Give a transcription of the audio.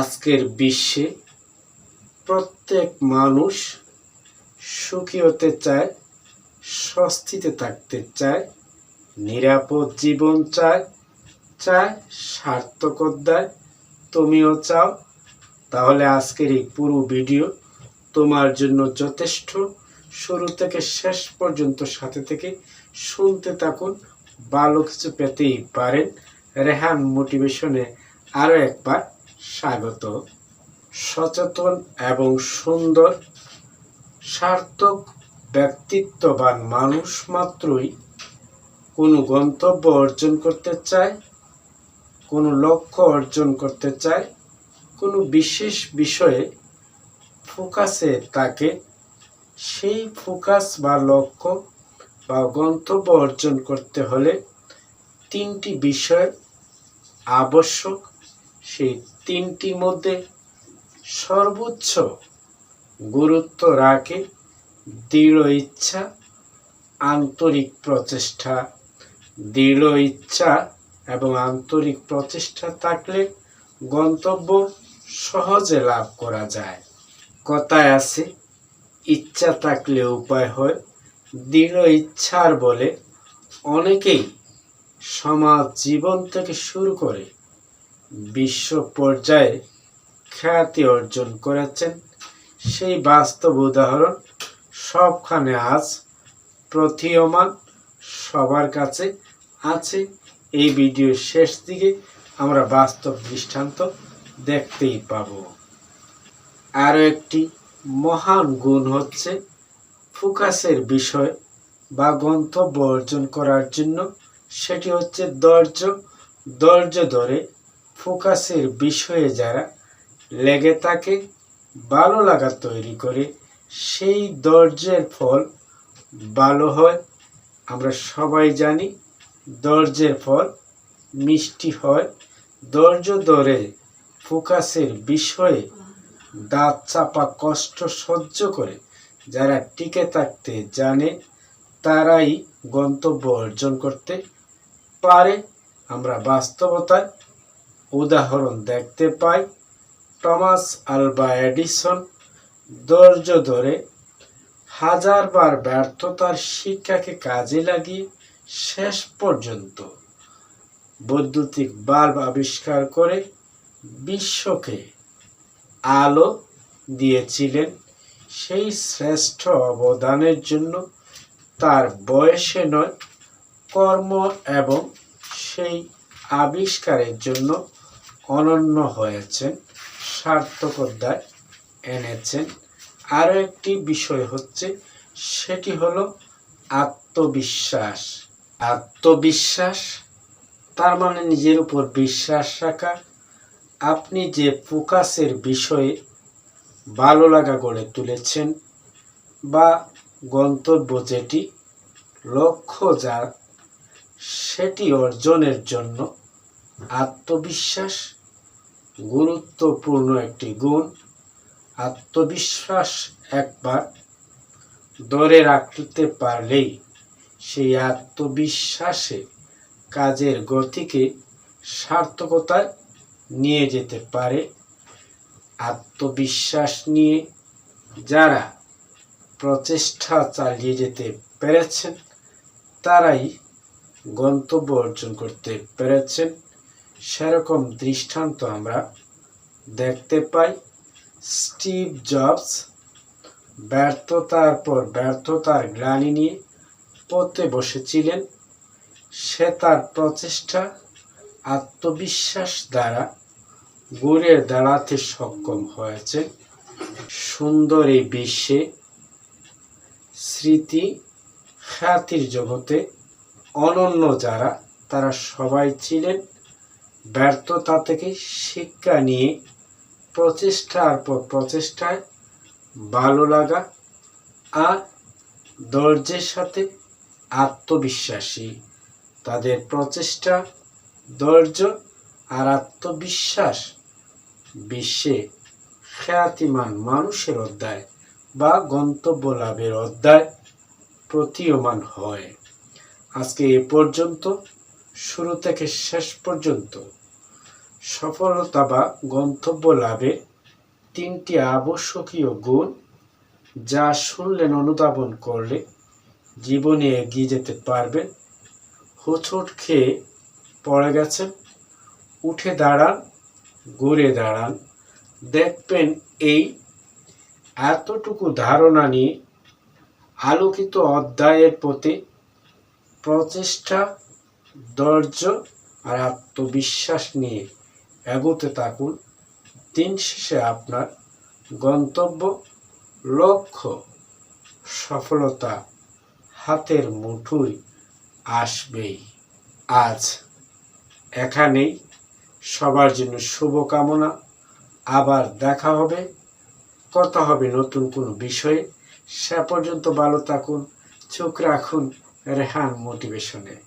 আজকের বিশ্বে প্রত্যেক মানুষ সুখী হতে চায়, স্বস্তিতে থাকতে চায়, নিরাপদ জীবন চায় চায় সার্থকতায় তুমিও চাও? তাহলে আজকের এই পুরো ভিডিও তোমার জন্য যথেষ্ট। শুরু থেকে শেষ পর্যন্ত সাথে থেকে শুনতে থাকুন। ভালো কিছু পেতেই পারেন। রেহান মোটিভেশনে আরও একবার স্বাগত। সচেতন এবং সুন্দর, সার্থক, ব্যক্তিত্ববান মানুষ মাত্রই কোনো গন্তব্য অর্জন করতে চায়, কোনো লক্ষ্য অর্জন করতে চায়, কোনো বিশেষ বিষয়ে ফোকাসে তাকে সেই ফোকাস বা লক্ষ্য বা গন্তব্য অর্জন করতে হলে তিনটি বিষয় আবশ্যক, সেই তিনটির মধ্যে সর্বোচ্চ গুরুত্ব রাখে দৃঢ় ইচ্ছা, আন্তরিক প্রচেষ্টা। দৃঢ় ইচ্ছা এবং আন্তরিক প্রচেষ্টা থাকলে গন্তব্য সহজে লাভ করা যায়। কথায় আছে, ইচ্ছা থাকলে উপায় হয়, দৃঢ় ইচ্ছার বলে অনেকেই সমাজ জীবন থেকে শুরু করে বিশ্ব পর্যায়ে খ্যাতি অর্জন করেছেন। সেই বাস্তব উদাহরণ সবখানে আজ প্রতীয়মান, সবার কাছে আছে। এই ভিডিওর শেষ দিকে আমরা বাস্তব দৃষ্টান্ত দেখতেই পাব। আরও একটি মহান গুণ হচ্ছে ফোকাসের বিষয় বা গন্তব্য অর্জন করার জন্য। সেটি হচ্ছে ধৈর্য। ধৈর্য ধরে ফোকাসের বিষয়ে যারা লেগে থাকে, ভালো লাগা তৈরি করে, সেই ধৈর্যের ফল ভালো হয়। আমরা সবাই জানি ধৈর্যের ফল মিষ্টি হয়। ধৈর্য ধরে ফোকাসের বিষয়ে দাঁত চাপা কষ্ট সহ্য করে। যারা টিকে থাকতে জানে, তারাই গন্তব্য অর্জন করতে পারে। আমরা বাস্তবতায় উদাহরণ দেখতে পাই। টমাস আলবা এডিসন, ধৈর্য ধরে হাজারবার ব্যর্থতার শিক্ষাকে কাজে লাগিয়ে শেষ পর্যন্ত বৈদ্যুতিক বাল্ব আবিষ্কার করে বিশ্বকে আলো দিয়েছিলেন। সেই শ্রেষ্ঠ অবদানের জন্য তার বয়সে নয়, কর্ম এবং সেই আবিষ্কারের জন্য অনন্য হয়েছেন সার্থকতায় এনেছেন। আরও একটি বিষয় হচ্ছে, সেটি হলো আত্মবিশ্বাস। আত্মবিশ্বাস, তার মানে নিজের উপর বিশ্বাস রাখা। আপনি যে ফোকাসের বিষয়ে ভালো লাগা গড়ে তুলেছেন বা গন্তব্য যেটি, লক্ষ্য যার সেটি অর্জনের জন্য আত্মবিশ্বাস গুরুত্বপূর্ণ একটি গুণ, আত্মবিশ্বাস একবার ধরে রাখতে পারলেই সেই আত্মবিশ্বাসে কাজের গতিকে সার্থকতায় নিয়ে যেতে পারে। আত্মবিশ্বাস নিয়ে যারা প্রচেষ্টা চালিয়ে যেতে পেরেছেন, তারাই গন্তব্য অর্জন করতে পেরেছেন। সেরকম দৃষ্টান্ত আমরা দেখতে পাই। স্টিভ জবস ব্যর্থতার পর ব্যর্থতার গ্লানি নিয়ে পথে বসেছিলেন। সে তার প্রচেষ্টা, আত্মবিশ্বাস দ্বারা গড়ে দাঁড়াতে সক্ষম হয়েছে। সুন্দর এই বিশ্বে স্মৃতি, খ্যাতির জগতে অনন্য যারা, তারা সবাই ছিলেন ব্যর্থতা থেকে শিক্ষা নিয়ে প্রচেষ্টার পর প্রচেষ্টায় ভালো লাগা আর ধৈর্যের সাথে আত্মবিশ্বাসী। তাদের প্রচেষ্টা, ধৈর্য আর আত্মবিশ্বাস বিশ্বে খ্যাতিমান মানুষের অধ্যায় বা গন্তব্য লাভের অধ্যায় প্রতীয়মান হয়। আজকে এ পর্যন্ত। শুরু থেকে শেষ পর্যন্ত সফলতা বা গন্তব্য লাভে তিনটি আবশ্যকীয় গুণ যা শুনলেন, অনুধাবন করলে জীবনে এগিয়ে যেতে পারবেন। হোঁচট খেয়ে পড়ে গেছেন, উঠে দাঁড়ান, ঘুরে দাঁড়ান। দেখবেন এই এতটুকু ধারণা নিয়ে আলোকিত অধ্যায়ের প্রতি প্রচেষ্টা ধৈর্য আর আত্মবিশ্বাস নিয়ে এগোতে থাকুন। দিন শেষে আপনার গন্তব্য, লক্ষ্য, সফলতা হাতের মুঠোয় আসবেই। আজ এখানেই। সবার জন্য শুভকামনা। আবার দেখা হবে। কথা হবে নতুন কোনো বিষয়ে। সে পর্যন্ত ভালো থাকুন। চোখ রাখুন রেহান মোটিভেশনে।